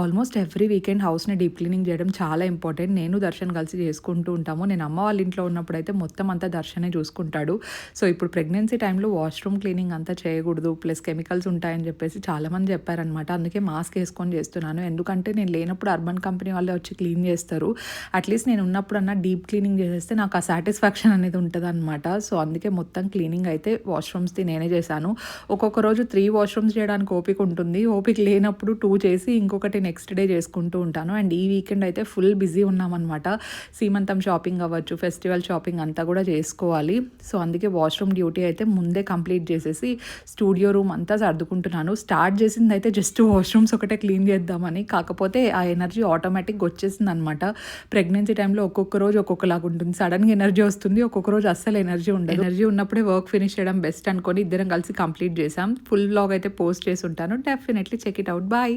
Almost every weekend హౌస్ని deep cleaning చేయడం చాలా ఇంపార్టెంట్. నేను దర్శన్ కలిసి చేసుకుంటూ ఉంటాము. నేను అమ్మ వాళ్ళ ఇంట్లో ఉన్నప్పుడు అయితే మొత్తం అంతా దర్శనే చూసుకుంటాడు. సో ఇప్పుడు ప్రెగ్నెన్సీ టైంలో వాష్రూమ్ క్లీనింగ్ అంతా చేయకూడదు. ప్లస్ కెమికల్స్ ఉంటాయని చెప్పేసి చాలామంది చెప్పారనమాట అందుకే మాస్క్ వేసుకొని చేస్తున్నాను. ఎందుకంటే నేను లేనప్పుడు అర్బన్ కంపెనీ వాళ్ళే వచ్చి క్లీన్ చేస్తారు. అట్లీస్ట్ నేను ఉన్నప్పుడన్నా డీప్ క్లీనింగ్ చేసేస్తే నాకు ఆ సాటిస్ఫాక్షన్ అనేది ఉంటుంది అనమాట సో అందుకే మొత్తం క్లీనింగ్ అయితే వాష్రూమ్స్ది నేనే చేశాను. ఒక్కొక్క రోజు త్రీ వాష్రూమ్స్ చేయడానికి ఓపిక ఉంటుంది. ఓపిక లేనప్పుడు టూ చేసి ఇంకొకటి నెక్స్ట్ డే చేసుకుంటూ ఉంటాను. అండ్ ఈ వీకెండ్ అయితే ఫుల్ బిజీ ఉన్నామన్నమాట. సీమంతం షాపింగ్ అవ్వచ్చు ఫెస్టివల్ షాపింగ్ అంతా కూడా చేసుకోవాలి. సో అందుకే వాష్రూమ్ డ్యూటీ అయితే ముందే కంప్లీట్ చేసేసి స్టూడియో రూమ్ అంతా సర్దుకుంటున్నాను. స్టార్ట్ చేసింది అయితే జస్ట్ వాష్రూమ్స్ ఒకటే క్లీన్ చేద్దామని. కాకపోతే ఆ ఎనర్జీ ఆటోమేటిక్గా వచ్చేసింది అనమాట ప్రెగ్నెన్సీ టైంలో ఒక్కొక్క రోజు ఒక్కొక్కలాగా ఉంటుంది. సడన్గా ఎనర్జీ వస్తుంది. ఒక్కొక్క రోజు అస్సలు ఎనర్జీ ఉండదు. ఎనర్జీ ఉన్నప్పుడే వర్క్ ఫినిష్ చేయడం బెస్ట్ అనుకొని ఇద్దరం కలిసి కంప్లీట్ చేసాం ఫుల్ బ్లాగ్ అయితే పోస్ట్ చేసి ఉంటాను. Definitely check it out bye